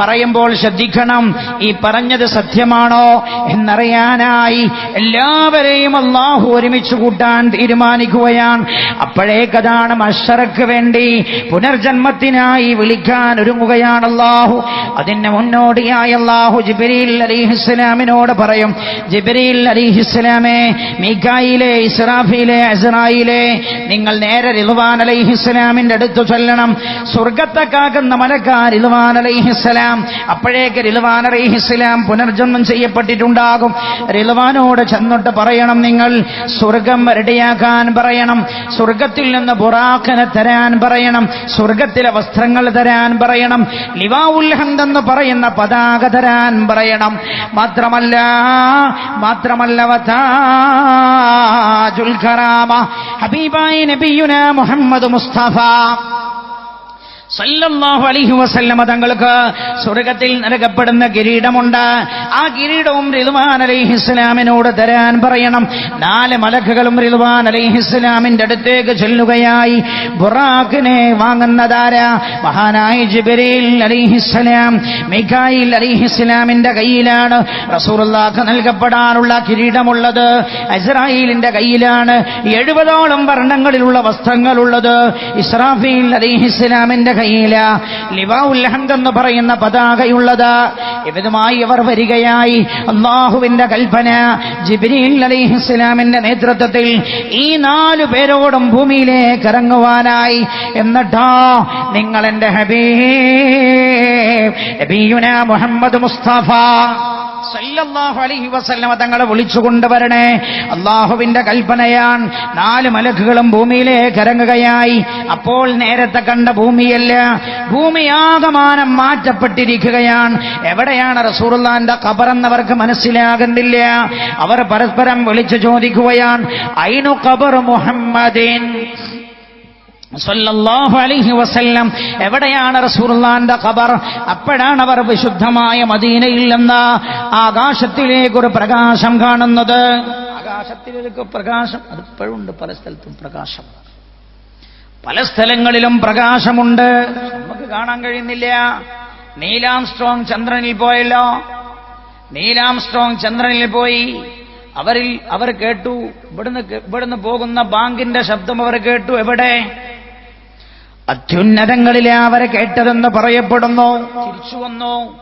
പറയുമ്പോൾ ശ്രദ്ധിക്കണം ഈ പറഞ്ഞത് സത്യമാണോ എന്നറിയാനായി എല്ലാവരെയും അള്ളാഹു ഒരുമിച്ച് കൂട്ടാൻ തീരുമാനിക്കുകയാണ്. അപ്പോഴേക്കതാണ് മഷറക്ക് വേണ്ടി പുനർജന്മത്തിനായി വിളിക്കാൻ ഒരുങ്ങുകയാണ് അള്ളാഹു അതിന് മുന്നോടിയായി അള്ളാഹു ജിബിരിൽ അലിഹിസ്ലാമിനോട് പറയും ജിബിരിൽ അലിഹിസ്ലാമേ മീക്കായിലെ ഇസ്രാഫിയിലെ അസറായിലെ നിങ്ങൾ നേരെ റിലുവാൻ അലൈഹിസ്സലാമിന്റെ അടുത്ത് ചൊല്ലണം. സ്വർഗത്തെ കാക്കുന്ന മലക്കാർ റിലുവാൻ അലൈഹിസ്സലാം അപ്പോഴേക്ക് റിലുവാൻ അലൈഹിസ്സലാം പുനർജന്മം ചെയ്യപ്പെട്ടിട്ടുണ്ടാകും. റിൽവാനോട് ചെന്നിട്ട് പറയണം നിങ്ങൾ സ്വർഗം റെഡിയാക്കാൻ പറയണം സ്വർഗത്തിൽ നിന്ന് ബുറാഖിനെ തരാൻ പറയണം സ്വർഗത്തിലെ വസ്ത്രങ്ങൾ തരാൻ പറയണം ലിവാഉൽ ഉൽഹന്ത് എന്ന് പറയുന്ന പതാക തരാൻ പറയണം. മാത്രമല്ല മാത്രമല്ല ഹബീബായ നബിയുന മുഹമ്മദ് മുസ്തഫ. സല്ലല്ലാഹു അലൈഹി വസല്ലമ തങ്ങൾക്ക് സ്വർഗത്തിൽ നൽകപ്പെടുന്ന കിരീടമുണ്ട്. ആ കിരീടവും റിദ്വാൻ അലൈഹിസ്സലാമിനോട് തരാൻ പറയണം. നാല് മലക്കുകളും റിദ്വാൻ അലൈഹിസ്സലാമിന്റെ അടുത്തേക്ക് ചെല്ലുകയായി. ബുറാഖിനെ വാങ്ങുന്നതാര? മഹാനായ ജിബരീൽ അലൈഹിസ്സലാം മിഖായിൽ അലൈഹിസ്സലാമിന്റെ കയ്യിലാണ് റസൂറുല്ലാഖ് നൽകപ്പെടാനുള്ള കിരീടമുള്ളത്. അസ്രായിലിന്റെ കയ്യിലാണ് എഴുപതോളം വർണങ്ങളിലുള്ള വസ്ത്രങ്ങളുള്ളത്. ഇസ്രാഫീൽ അലൈഹിസ്സലാമിന്റെ കയ്യില ലിവാഉൽ ഹംദ് എന്ന് പറയുന്ന പതാകയുള്ളത്. ഇവരുമായി അവർ വരികയായി. അള്ളാഹുവിന്റെ കൽപ്പന ജിബ്രീൽ അലൈഹിസ്സലാമിന്റെ നേതൃത്വത്തിൽ ഈ നാലു പേരോടും ഭൂമിയിലേക്ക് ഇറങ്ങുവാനായി. എന്നിട്ടോ നിങ്ങൾ എന്റെ ഹബീബ് നബിയുന മുഹമ്മദ് മുസ്തഫ. സല്ലല്ലാഹു അലൈഹി വസല്ലമ തങ്ങളെ വിളിച്ചു കൊണ്ടുവരണേ അള്ളാഹുവിന്റെ കൽപ്പനയാൻ നാല് മലക്കുകളും ഭൂമിയിലേക്ക് ഇറങ്ങുകയായി. അപ്പോൾ നേരത്തെ കണ്ട ഭൂമിയല്ല ഭൂമിയാകമാനം മാറ്റപ്പെട്ടിരിക്കുകയാണ്. എവിടെയാണ് റസൂറുല്ലാന്റെ ഖബറെന്നവർക്ക് മനസ്സിലാകുന്നില്ല. അവർ പരസ്പരം വിളിച്ചു ചോദിക്കുകയാണ് ഐനു ഖബർ മുഹമ്മദിൻ? വസല്ലം. എവിടെയാണ് റസൂലുള്ളാന്റെ ഖബർ? അപ്പോഴാണ് അവർ വിശുദ്ധമായ മദീനയിൽ നിന്ന് ആകാശത്തിലേക്കൊരു പ്രകാശം കാണുന്നത്. ആകാശത്തിലേക്ക് പ്രകാശം. അത് ഇപ്പോഴുണ്ട് പല സ്ഥലത്തും പ്രകാശം. പല സ്ഥലങ്ങളിലും പ്രകാശമുണ്ട്. നമുക്ക് കാണാൻ കഴിയുന്നില്ല. നീലാം സ്ട്രോങ് ചന്ദ്രനിൽ പോയല്ലോ. നീലാം സ്ട്രോങ് ചന്ദ്രനിൽ പോയി. അവരിൽ അവർ കേട്ടു. ഇവിടുന്ന് ഇവിടുന്ന് പോകുന്ന ബാങ്കിന്റെ ശബ്ദം അവർ കേട്ടു. എവിടെ? അത്യുന്നതങ്ങളിലെ അവരെ കേട്ടതെന്ന് പറയപ്പെടുന്നു. തിരിച്ചു വന്നു.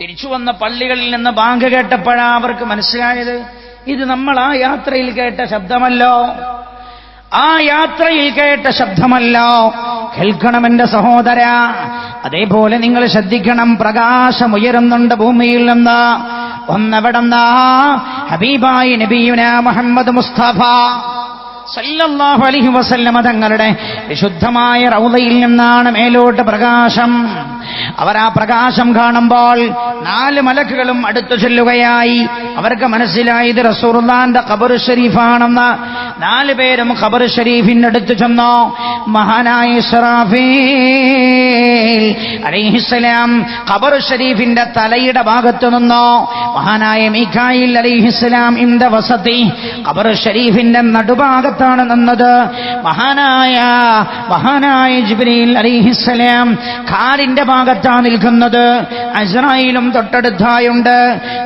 തിരിച്ചു വന്ന പള്ളികളിൽ നിന്ന് ബാങ്ക് കേട്ടപ്പോഴാ അവർക്ക് മനസ്സിലായത് ഇത് നമ്മൾ ആ യാത്രയിൽ കേട്ട ശബ്ദമല്ലോ. ആ യാത്രയിൽ കേട്ട ശബ്ദമല്ലോ. കേൾക്കണം എന്റെ സഹോദര. അതേപോലെ നിങ്ങൾ ശ്രദ്ധിക്കണം പ്രകാശമുയരുന്നുണ്ട് ഭൂമിയിൽ നിന്ന്. ഒന്നവിടെന്നാ? ഹബീബായി നബിയുന മുഹമ്മദ് മുസ്തഫ. സല്ലല്ലാഹു അലൈഹി വസല്ലമ തങ്ങളുടെ വിശുദ്ധമായ റൗദയിൽ നിന്നാണ് മേലോട്ട് പ്രകാശം. അവർ ആ പ്രകാശം കാണുമ്പോൾ നാല് മലക്കുകളും അടുത്തു ചെല്ലുകയായി. അവർക്ക് മനസ്സിലായത് റസൂർദാന്റെ ഖബർ ഷരീഫാണെന്ന്. നാല് പേരും ഖബർ ഷരീഫിന്റെ അടുത്ത് ചെന്നു. മഹാനായ അലിഹിസ്ലാം ഖബർ ഷരീഫിന്റെ തലയുടെ ഭാഗത്തു നിന്നോ. മഹാനായ മീഖായിൽ അലൈഹിസ്സലാം ഇന്ത വസതി ഖബർ ഷരീഫിന്റെ നടുഭാഗത്താണ് നിന്നത്. മഹാനായ മഹാനായ ജിബ്രീൽ അലൈഹിസ്സലാം കാലിന്റെ ഭാഗത്താണ് നിൽക്കുന്നത്. അസ്രായിലും തൊട്ടടുത്തായുണ്ട്.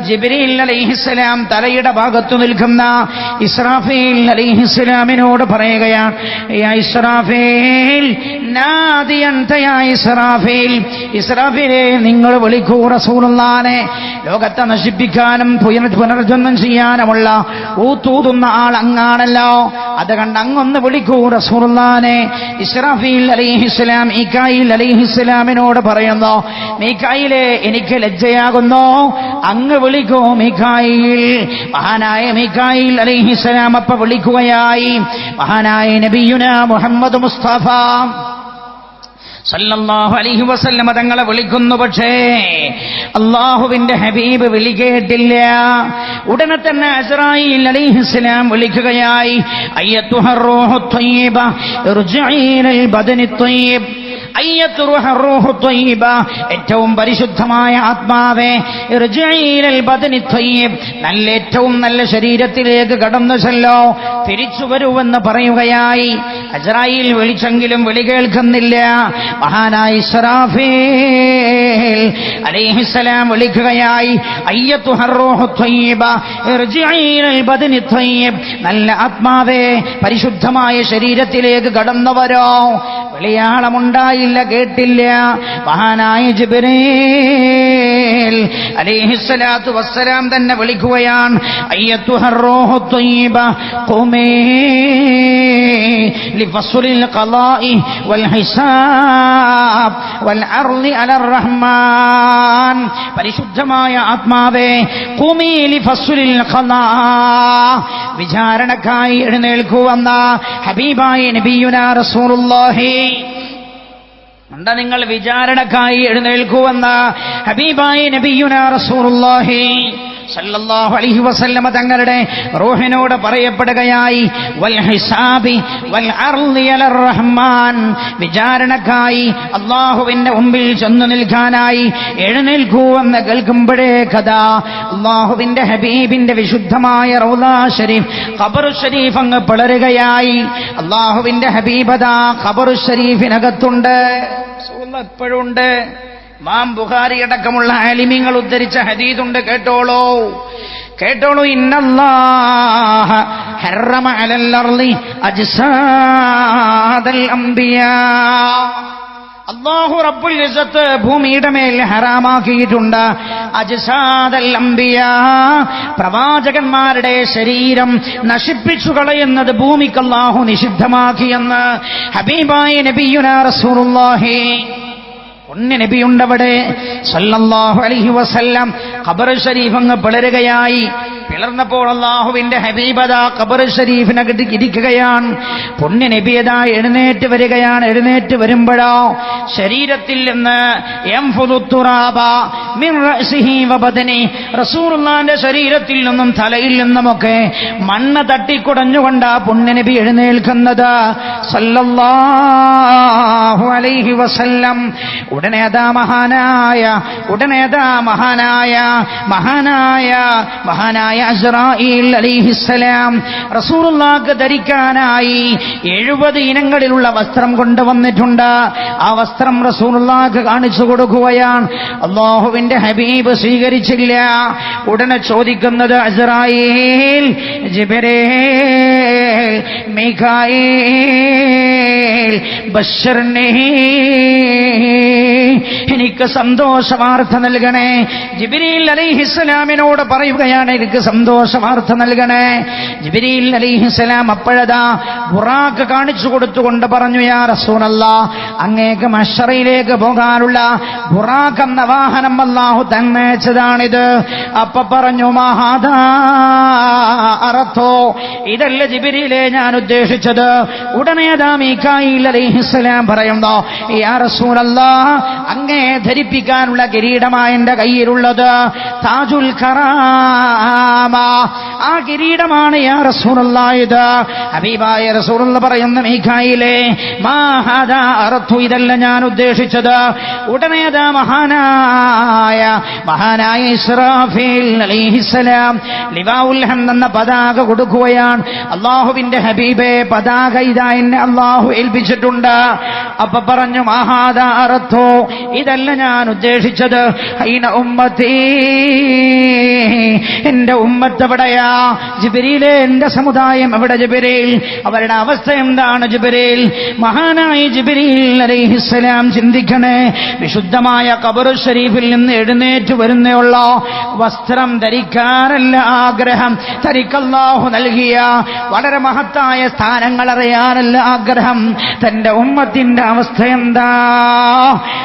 ജിബ്രീൽ അലൈഹിസ്സലാം തലയുടെ ഭാഗത്തു നിൽക്കുന്ന ഇസ്രാഫീൽ അലൈഹിസ്സലാമിനോട് പറയുകയാണ് നിങ്ങൾ വിളിക്കൂ റസൂലുള്ളാനെ ലോകത്തെ നശിപ്പിക്കാനും പുനർ പുനർജന്മം ചെയ്യാനുമുള്ള ഊത്തൂതുന്ന ആൾ അങ്ങാണല്ലോ. അത് കണ്ട് അങ്ങൊന്ന് വിളിക്കൂ റസൂലുള്ളാനെ ഇസ്രാഫീൽ അലൈഹിസ്സലാം അലിഹിസ്ലാമിനോട് അലൈഹിസ്സലാമിനോട് പറയുന്നു മീക്കായിലെ എനിക്ക് ലജ്ജയാകുന്നു. അങ്ങ് വിളിക്കൂ മീക്കായിൽ മഹാനായ മീക്കായിൽ അലൈഹിസ്സലാം അപ്പ വിളിക്കുകയായി. മഹാനായ നബിയുന മുഹമ്മദ് മുസ്തഫ സല്ലല്ലാഹു അലൈഹി വസല്ലമ തങ്ങളെ വിളിക്കുന്നു പക്ഷേ അള്ളാഹുവിന്റെ ഹബീബ് വിളി കേട്ടില്ല. ഉടനെ തന്നെ അസറായി അലൈഹിസ്സലാം വിളിക്കുകയായി. അയ്യത്തുഹർ റൂഹു ത്വയ്യിബ ബദനി ത്വയ്യിബ, ഏറ്റവും പരിശുദ്ധമായ ആത്മാവേ നല്ല ഏറ്റവും നല്ല ശരീരത്തിലേക്ക് കടന്നു ചെല്ലോ തിരിച്ചു വരുവെന്ന് പറയുകയായി. അജറായിൽ വിളിച്ചെങ്കിലും വിളി കേൾക്കുന്നില്ല. മഹാനായ അലേഹിസലാം വിളിക്കുകയായി. നല്ല ആത്മാവേ പരിശുദ്ധമായ ശരീരത്തിലേക്ക് കടന്നുവരോ. വിളിയാളമുണ്ടായില്ല കേട്ടില്ല. മഹാനായ ജിബ്രീൽ അലൈഹിസ്സലാത്തു വസ്സലാം തന്നെ വിളിക്കുകയാണ് അയ്യത്തു റൂഹു ത്വയ്യിബ ഖുമീ القضاء والحساب വൽ على الرحمن. പരിശുദ്ധമായ ആത്മാവേ ഖുമീ ലിഫസ്ലിൽ വിചാരണക്കായി എഴുന്നേൽക്കുവന്ന ഹബീബായ നബിയുന റസൂലുള്ളാഹി. എന്താ നിങ്ങൾ വിചാരണക്കായി എഴുന്നേൽക്കുവന്ന ഹബീബായ നബിയുന റസൂലുള്ളാഹി. സല്ലല്ലാഹു അലൈഹി വസല്ലമ തങ്ങളുടെ റൂഹിനോട് പറയപ്പെടുകയായി വൽ ഹിസാബി വൽ റഹ്മാൻ. വിചാരണക്കായി അള്ളാഹുവിന്റെ മുമ്പിൽ ചെന്നു നിൽക്കാനായി എഴുന്നേൽക്കൂ എന്ന് കേൾക്കുമ്പോഴേ കഥ അള്ളാഹുവിന്റെ ഹബീബിന്റെ വിശുദ്ധമായ റൗദാ ഷരീഫ് ഖബറു ഷരീഫ് അങ്ങ് പിളരുകയായി. അള്ളാഹുവിന്റെ ഹബീബത ഖബറു ഷരീഫിനകത്തുണ്ട്. എപ്പോഴുണ്ട് മാം ബുഖാരി അടക്കമുള്ള ആലിമ്യങ്ങൾ ഉദ്ധരിച്ച ഹദീദുണ്ട് കേട്ടോളോ. കേട്ടോളൂ ഇന്നല്ലാഹ ഹറമ അലൽ അർളി അജ്സാദൽ അംബിയാ. റബ്ബുൽ ഇസത്ത് ഭൂമിയുടെ മേൽ ഹറാമാക്കിയിട്ടുണ്ട്. അജ്സാദൽ അംബിയ. പ്രവാചകന്മാരുടെ ശരീരം നശിപ്പിച്ചു കളയുന്നത് ഭൂമിക്ക് നിഷിദ്ധമാക്കിയെന്ന് ഹബീബായ നബിയുന റസൂലുള്ളാഹി പൊന്നു നബിയുണ്ടവിടെ. സല്ലല്ലാഹു അലൈഹി വസല്ലം ഖബർ ഷരീഫ് അങ്ങ് പിളരുകയായി. പിളർന്നപ്പോൾ അള്ളാഹുവിന്റെ ഹബീബത ഖബർ ഷരീഫിനകത്ത് ഇരിക്കുകയാണ്. പുണ്യ നബിയത എഴുന്നേറ്റ് വരികയാണ്. എഴുന്നേറ്റ് വരുമ്പോഴോ ശരീരത്തിൽ നിന്ന് എം റസൂലുള്ളാഹിന്റെ ശരീരത്തിൽ നിന്നും തലയിൽ നിന്നുമൊക്കെ മണ്ണ് തട്ടിക്കുടഞ്ഞുകൊണ്ട് ആ പുണ്യ നബി എഴുന്നേൽക്കുന്നത്. സല്ലല്ലാഹു അലൈഹി വസല്ലം. ഉടനേതാ മഹാനായ ഉടനേതാ മഹാനായ മഹാനായ മഹാനായ റസൂലുള്ളാഹ്ക്ക് ധരിക്കാനായി എഴുപത് ഇനങ്ങളിലുള്ള വസ്ത്രം കൊണ്ടുവന്നിട്ടുണ്ട്. ആ വസ്ത്രം റസൂറുല്ലാക്ക് കാണിച്ചു കൊടുക്കുകയാണ്. അള്ളാഹുവിന്റെ ഹബീബ് സ്വീകരിച്ചില്ല. ഉടനെ ചോദിക്കുന്നത് മിഖായേൽ ബഷറിനെ എനിക്ക് സന്തോഷവാർത്ത നൽകണേ. ജിബിരിയിൽ അലിഹിസ്സലാമിനോട് പറയുകയാണ് എനിക്ക് സന്തോഷവാർത്ത നൽകണേ. ജിബിരിയിൽ അലിഹിസ്സലാം അപ്പോഴതാ ബുറാക്ക് കാണിച്ചു കൊടുത്തുകൊണ്ട് പറഞ്ഞു യാ റസൂണല്ല അങ്ങേക്ക് മഷറയിലേക്ക് പോകാനുള്ള ബുറാക്ക് എന്ന വാഹനം അല്ലാഹു തന്നേച്ചതാണിത് അപ്പൊ പറഞ്ഞു മഹാദാ അറത്തോ ഇതല്ല ജിബിരിയിലെ ഞാൻ ഉദ്ദേശിച്ചത്. ഉടനെ അതാ മീക്കായിൽ അലിഹിസ്സലാം പറയുന്നു യാ റസൂലല്ലാ അങ്ങേ ധരിപ്പിക്കാനുള്ള കിരീടമായ എന്റെ കയ്യിലുള്ളത്. താജുൽ കറാമ. ആ കിരീടമാണ് യാ റസൂറല്ലായത് അബീബായ റസൂലുള്ള പറയുന്ന മീഖായിലെ മാഹാദ അറത്തു ഇതല്ല ഞാൻ ഉദ്ദേശിച്ചത്. ഉടനെ അതാ മഹാനായ മഹാനായ ഇസ്രാഫീൽ എന്ന പതാക കൊടുക്കുകയാണ്. അള്ളാഹുവിന്റെ ഹബീബെ പതാക ഇതാ എന്നെ അള്ളാഹു ഏൽപ്പിച്ചിട്ടുണ്ട്. അപ്പൊ പറഞ്ഞു മഹാദ അറത്തോ ഇതല്ല ഞാൻ ഉദ്ദേശിച്ചത്. ഉമ്മത്തി എന്റെ ഉമ്മത്ത് എവിടെയാ? ജിബിരിയിലെ എന്റെ സമുദായം അവിടെ ജിബിരിൽ? അവരുടെ അവസ്ഥ എന്താണ് ജിബിരിൽ? മഹാനായ ജുബിരിയിൽ അലൈഹിസ്സലാം ചിന്തിക്കണേ. വിശുദ്ധമായ കബറു ഷരീഫിൽ നിന്ന് എഴുന്നേറ്റ് വരുന്നയുള്ള വസ്ത്രം ധരിക്കാനല്ല ആഗ്രഹം. തനിക്കല്ലാഹു നൽകിയ വളരെ മഹത്തായ സ്ഥാനങ്ങൾ അറിയാനല്ല ആഗ്രഹം. തന്റെ ഉമ്മത്തിന്റെ അവസ്ഥ എന്താ?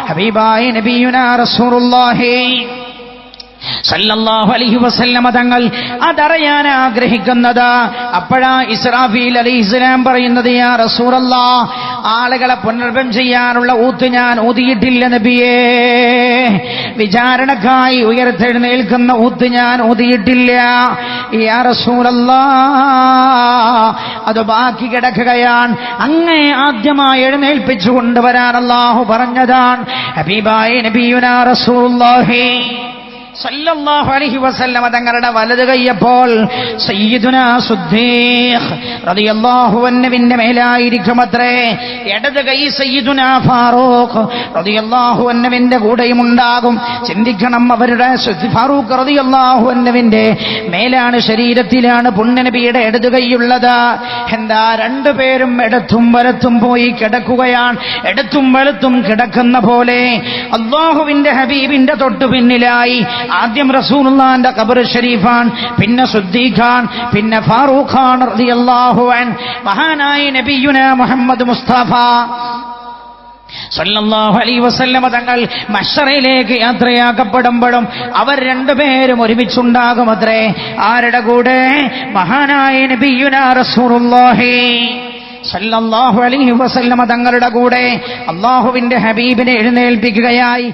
ഹബീബായ നബിയുന റസൂലുള്ളാഹി. സല്ലല്ലാഹു അലൈഹി വസല്ലമ തങ്ങൾ അതറിയാൻ ആഗ്രഹിക്കുന്നത്. അപ്പോഴാ ഇസ്രാഫീൽ അലി ഇസ്ലാം പറയുന്നത് യാ റസൂലല്ലാ ആളുകളെ പുനർഭം ചെയ്യാനുള്ള ഊത്ത് ഞാൻ ഊതിയിട്ടില്ല നബിയേ. വിചാരണക്കായി ഉയർത്തെഴുന്നേൽക്കുന്ന ഊത്ത് ഞാൻ ഊതിയിട്ടില്ല. യാ റസൂലല്ലാ അത് ബാക്കി കിടക്കുകയാൻ അങ്ങേ ആദ്യമായി എഴുന്നേൽപ്പിച്ചു കൊണ്ടുവരാൻ അല്ലാഹു പറഞ്ഞതാണ്. ഹബീബായ നബിയുനാ റസൂലുള്ളാഹി. സല്ലല്ലാഹു അലൈഹി വസല്ലമ തങ്ങളുടെ വലത് കൈയപ്പോൾ സയ്യിദുനാ സുദ്ദീഖ് റളിയല്ലാഹു അൻഹുവിന്റെ മേലായിരിക്കുമത്രേ. ഇടത് കൈ സയ്യിദുനാ ഫാറൂഖ് റളിയല്ലാഹു അൻഹുവിന്റെ കൂടെയും ഉണ്ടാകും. ചിന്തിക്കണം അവരുടെ ഫാറൂഖ് റളിയല്ലാഹു അൻഹുവിന്റെ മേലാണ് ശരീരത്തിലാണ് പുണ്യനബിയുടെ ഇടത് കൈയുള്ളത് എന്താ? രണ്ടുപേരും ഇടത്തും വലത്തും പോയി കിടക്കുകയാണ്. ഇടത്തും വലത്തും കിടക്കുന്ന പോലെ അള്ളാഹുവിന്റെ ഹബീബിന്റെ തൊട്ടു പിന്നിലായി ആദ്യം റസൂലുള്ളാന്റെ ഖബർ ഷരീഫാൻ പിന്നെ സുദ്ദീഖാൻ പിന്നെ ഫാറൂഖ് ഖാൻ റളിയല്ലാഹു അൻ മഹാനായ നബിയുന മുഹമ്മദ് മുസ്തഫ. സല്ലല്ലാഹു അലൈഹി വസല്ലമ തങ്ങൾ മഷറയിലേക്ക് യാത്രയാക്കപ്പെടുമ്പോഴും അവർ രണ്ടുപേരും ഒരുമിച്ചുണ്ടാകും അത്രേ. ആരുടെ കൂടെ? മഹാനായ നബിയുന റസൂലുള്ളാഹി സല്ലല്ലാഹു അലൈഹി വസല്ലമ തങ്ങളുടെ കൂടെ. അള്ളാഹുവിന്റെ ഹബീബിനെ എഴുന്നേൽപ്പിക്കുകയായി.